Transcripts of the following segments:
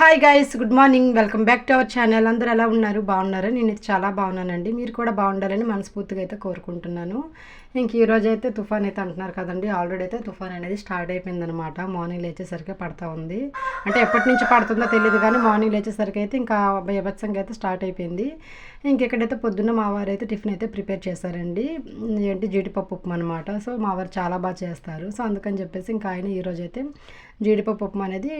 Hi guys good morning welcome back to our channel అందరూ ఎలా ఉన్నారు? బాగున్నారు? నేను చాలా బాగున్నానండి. మీరు కూడా బాగుండాలని మనస్ఫూర్తిగా అయితే కోరుకుంటున్నాను. ఇంక ఈరోజు అయితే తుఫాన్ అయితే అంటున్నారు కదండి. ఆల్రెడీ అయితే తుఫాన్ అనేది స్టార్ట్ అయిపోయిందనమాట మార్నింగ్ లేచేసరికి పడతా ఉంది. అంటే ఎప్పటి నుంచి పడుతుందో తెలియదు కానీ మార్నింగ్ లేచేసరికి అయితే ఇంకా భయభత్సంగా అయితే స్టార్ట్ అయిపోయింది. ఇంకెక్కడైతే పొద్దున్న మా వారు అయితే టిఫిన్ అయితే ప్రిపేర్ చేశారండి. ఏంటి జీడిపప్పు ఉప్మా అనమాట సో మా వారు చాలా బాగా చేస్తారు. సో అందుకని చెప్పేసి ఇంకా ఆయన ఈరోజు అయితే జీడిపప్పు ఉప్మా అనేది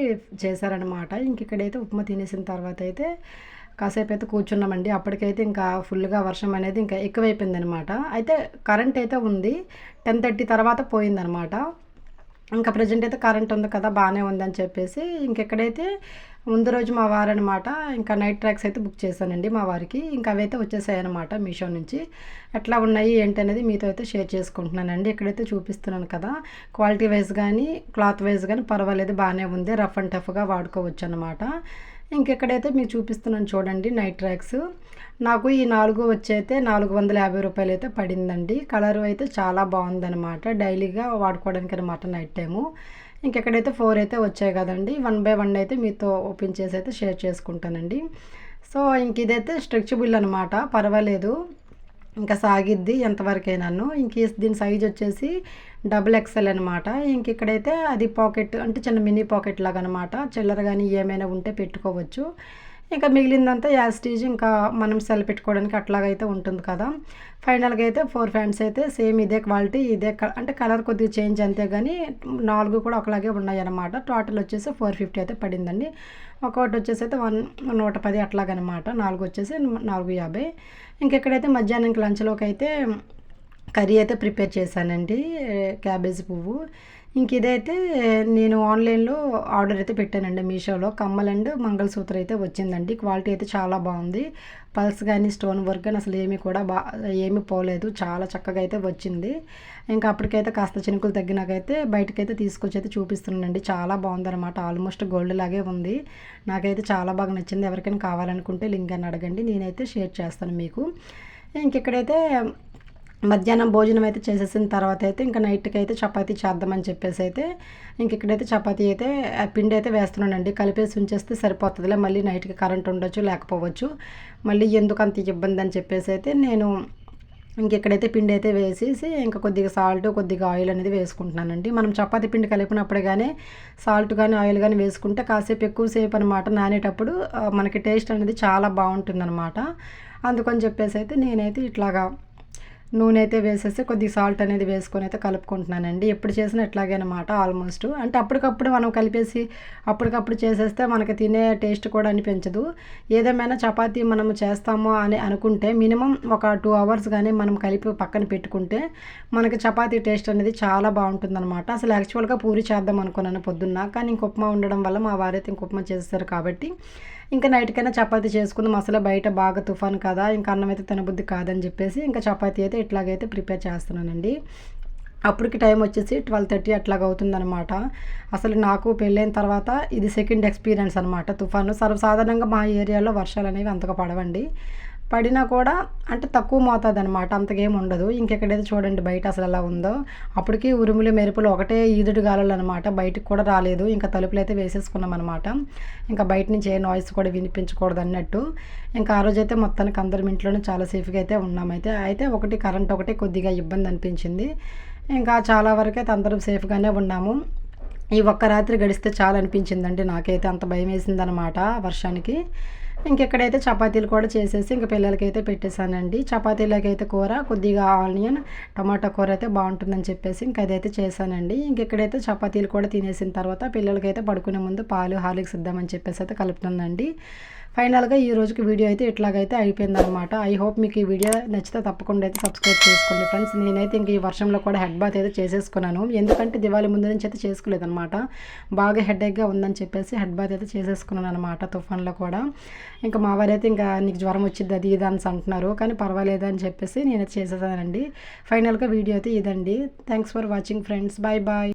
చేశారనమాట ఇంక ఇక్కడైతే ఉప్మా తినేసిన తర్వాత అయితే కాసేపు అయితే కూర్చున్నామండి. అప్పటికైతే ఇంకా ఫుల్గా వర్షం అనేది ఇంకా ఎక్కువైపోయింది అనమాట అయితే కరెంట్ అయితే ఉంది. టెన్ థర్టీ తర్వాత పోయిందనమాట. ఇంకా ప్రజెంట్ అయితే కరెంట్ ఉంది కదా బాగానే ఉందని చెప్పేసి ఇంకెక్కడైతే ముందు రోజు మా వారు అనమాట ఇంకా నైట్ ట్రాక్స్ అయితే బుక్ చేశానండి మా వారికి. ఇంకా అవైతే వచ్చేసాయి అనమాట మీషో నుంచి. ఎట్లా ఉన్నాయి ఏంటి అనేది మీతో అయితే షేర్ చేసుకుంటున్నానండి. ఇక్కడైతే చూపిస్తున్నాను కదా క్వాలిటీ వైజ్ కానీ క్లాత్ వైజ్ కానీ పర్వాలేదు బాగానే ఉంది. రఫ్ అండ్ టఫ్గా వాడుకోవచ్చు అనమాట ఇంకెక్కడైతే మీకు చూపిస్తున్నాను చూడండి నైట్ ట్రాక్స్ నాకు ఈ నాలుగు వచ్చైతే నాలుగు వందల యాభై రూపాయలు అయితే పడిందండి. కలర్ అయితే చాలా బాగుందనమాట డైలీగా వాడుకోవడానికి అనమాట నైట్ టైము ఇంకెక్కడైతే ఫోర్ అయితే వచ్చాయి కదండి వన్ బై వన్ అయితే మీతో ఓపెన్ చేసి అయితే షేర్ చేసుకుంటానండి. సో ఇంక ఇదైతే స్ట్రెచబుల్ అనమాట పర్వాలేదు. ఇంకా సాగిద్ది ఎంతవరకైనాను. ఇంక దీని సైజ్ వచ్చేసి డబుల్ ఎక్సెల్ అనమాట ఇంక ఇక్కడైతే అది పాకెట్ అంటే చిన్న మినీ పాకెట్ లాగా అనమాట చిల్లర కానీ ఏమైనా ఉంటే పెట్టుకోవచ్చు. ఇంకా మిగిలిందంతా యాస్టీజ్ ఇంకా మనం సెల్ పెట్టుకోవడానికి అట్లాగైతే ఉంటుంది కదా. ఫైనల్గా అయితే ఫోర్ ఫ్యాన్స్ అయితే సేమ్ ఇదే క్వాలిటీ ఇదే అంటే కలర్ కొద్దిగా చేంజ్ అంతే కానీ నాలుగు కూడా ఒకలాగే ఉన్నాయి అనమాట టోటల్ వచ్చేసి ఫోర్ ఫిఫ్టీ అయితే పడిందండి. ఒకటి వచ్చేసి అయితే వన్ నూట పది అట్లాగనమాట నాలుగు వచ్చేసి నాలుగు యాభై. ఇంకెక్కడైతే మధ్యాహ్నం లంచ్లోకి అయితే కర్రీ అయితే ప్రిపేర్ చేశానండి క్యాబేజీ పువ్వు. ఇంక ఇదైతే నేను ఆన్లైన్లో ఆర్డర్ అయితే పెట్టానండి మీషోలో. కమ్మల్ అండ్ మంగళసూత్ర అయితే వచ్చిందండి. క్వాలిటీ అయితే చాలా బాగుంది. పల్స్ కానీ స్టోన్ వర్క్ కానీ అసలు ఏమీ కూడా బా ఏమీ పోలేదు. చాలా చక్కగా అయితే వచ్చింది. ఇంకా అప్పటికైతే కాస్త చినుకులు తగ్గినాకైతే బయటకైతే తీసుకొచ్చి అయితే చూపిస్తున్నానండి. చాలా బాగుందన్నమాట. ఆల్మోస్ట్ గోల్డ్ లాగే ఉంది. నాకైతే చాలా బాగా నచ్చింది. ఎవరికైనా కావాలనుకుంటే లింక్ అని అడగండి. నేనైతే షేర్ చేస్తాను మీకు. ఇంకెక్కడైతే మధ్యాహ్నం భోజనం అయితే చేసేసిన తర్వాత అయితే ఇంకా నైట్కి అయితే చపాతీ చేద్దామని చెప్పేసి అయితే ఇంక ఇక్కడైతే చపాతీ అయితే పిండి అయితే వేస్తున్నానండి. కలిపేసి ఉంచేస్తే సరిపోతుందిలే. మళ్ళీ నైట్కి కరెంట్ ఉండొచ్చు లేకపోవచ్చు. మళ్ళీ ఎందుకు అంత ఇబ్బంది అని చెప్పేసి అయితే నేను ఇంకెక్కడైతే పిండి అయితే వేసేసి ఇంకా కొద్దిగా సాల్ట్ కొద్దిగా ఆయిల్ అనేది వేసుకుంటున్నానండి. మనం చపాతి పిండి కలిపినప్పుడు కానీ సాల్ట్ కానీ ఆయిల్ కానీ వేసుకుంటే కాసేపు ఎక్కువసేపు అనమాట నానేటప్పుడు మనకి టేస్ట్ అనేది చాలా బాగుంటుంది అనమాట అందుకని చెప్పేసి అయితే నేనైతే ఇట్లాగా నూనె అయితే వేసేసి కొద్దిగా సాల్ట్ అనేది వేసుకొని అయితే కలుపుకుంటున్నానండి. ఎప్పుడు చేసినా ఎట్లాగే అనమాట ఆల్మోస్ట్ అంటే అప్పటికప్పుడు మనం కలిపేసి అప్పటికప్పుడు చేసేస్తే మనకి తినే టేస్ట్ కూడా అనిపించదు. ఏదేమైనా చపాతీ మనం చేస్తాము అని అనుకుంటే మినిమం ఒక టూ అవర్స్ కానీ మనం కలిపి పక్కన పెట్టుకుంటే మనకి చపాతీ టేస్ట్ అనేది చాలా బాగుంటుందన్నమాట. అసలు యాక్చువల్గా పూరి చేద్దాం అనుకున్నాను పొద్దున్న. కానీ ఇంక ఉప్మా ఉండడం వల్ల మా వారైతే ఇంక ఉప్మా చేస్తారు కాబట్టి ఇంకా నైట్కైనా చపాతీ చేసుకుందాం. అసలు బయట బాగా తుఫాన్ కదా ఇంకా అన్నం అయితే తినబుద్ధి కాదని చెప్పేసి ఇంకా చపాతీ అయితే ఇట్లాగైతే ప్రిపేర్ చేస్తున్నానండి. అప్పటికి టైం వచ్చేసి ట్వెల్వ్ థర్టీ అట్లాగ అవుతుందనమాట అసలు నాకు పెళ్ళైన తర్వాత ఇది సెకండ్ ఎక్స్పీరియన్స్ అనమాట తుఫాను సర్వసాధారణంగా మా ఏరియాలో వర్షాలు అనేవి అంతగా పడవండి. పడినా కూడా అంటే తక్కువ మోతాదు అనమాట అంతకేం ఉండదు. ఇంకెక్కడైతే చూడండి బయట అసలు ఎలా ఉందో. అప్పటికి ఉరుములు మెరుపులు ఒకటే ఈదుడు గాలులు అనమాట బయటకు కూడా రాలేదు. ఇంకా తలుపులు అయితే వేసేసుకున్నాం అనమాట ఇంకా బయట నుంచి ఏ నాయిస్ కూడా వినిపించకూడదు అన్నట్టు. ఇంకా ఆ రోజైతే మొత్తానికి అందరం ఇంట్లోనే చాలా సేఫ్గా అయితే ఉన్నామైతే అయితే ఒకటి కరెంట్ ఒకటి కొద్దిగా ఇబ్బంది అనిపించింది. ఇంకా చాలా వరకు అయితే అందరం సేఫ్గానే ఉన్నాము. ఈ ఒక్క రాత్రి గడిస్తే చాలా అనిపించిందండి నాకైతే. అంత భయం వేసిందనమాట వర్షానికి. ఇంకెక్కడైతే చపాతీలు కూడా చేసేసి ఇంక పిల్లలకైతే పెట్టేశానండి. చపాతీలకైతే కూర కొద్దిగా ఆనియన్ టమాటా కూర అయితే బాగుంటుందని చెప్పేసి ఇంక అదైతే చేశానండి. ఇంకెక్కడైతే చపాతీలు కూడా తినేసిన తర్వాత పిల్లలకైతే పడుకునే ముందు పాలు హార్లిక్స్ ఇద్దామని చెప్పేసి అయితే కలుపుతుందండి ఫైనల్గా ఈ రోజుకి వీడియో అయితే ఇట్లాగైతే అయిపోయిందనమాట ఐ హోప్ మీకు ఈ వీడియో నచ్చితే తప్పకుండా అయితే సబ్స్క్రైబ్ చేసుకోండి ఫ్రెండ్స్ నేనైతే ఇంక ఈ వర్షంలో కూడా హెడ్ బాత్ అయితే చేసేసుకున్నాను. ఎందుకంటే దివాళీ ముందు నుంచి అయితే చేసుకోలేదనమాట బాగా హెడేక్గా ఉందని చెప్పేసి హెడ్ బాత్ అయితే చేసేసుకున్నాను అనమాట తుఫాన్లో కూడా. ఇంకా మా వారైతే ఇంకా నీకు జ్వరం వచ్చింది అది ఇది అని అంటున్నారు. కానీ పర్వాలేదు అని చెప్పేసి నేనైతే చేసేసానండి. ఫైనల్గా వీడియో అయితే ఇదండి. Thanks for watching friends bye bye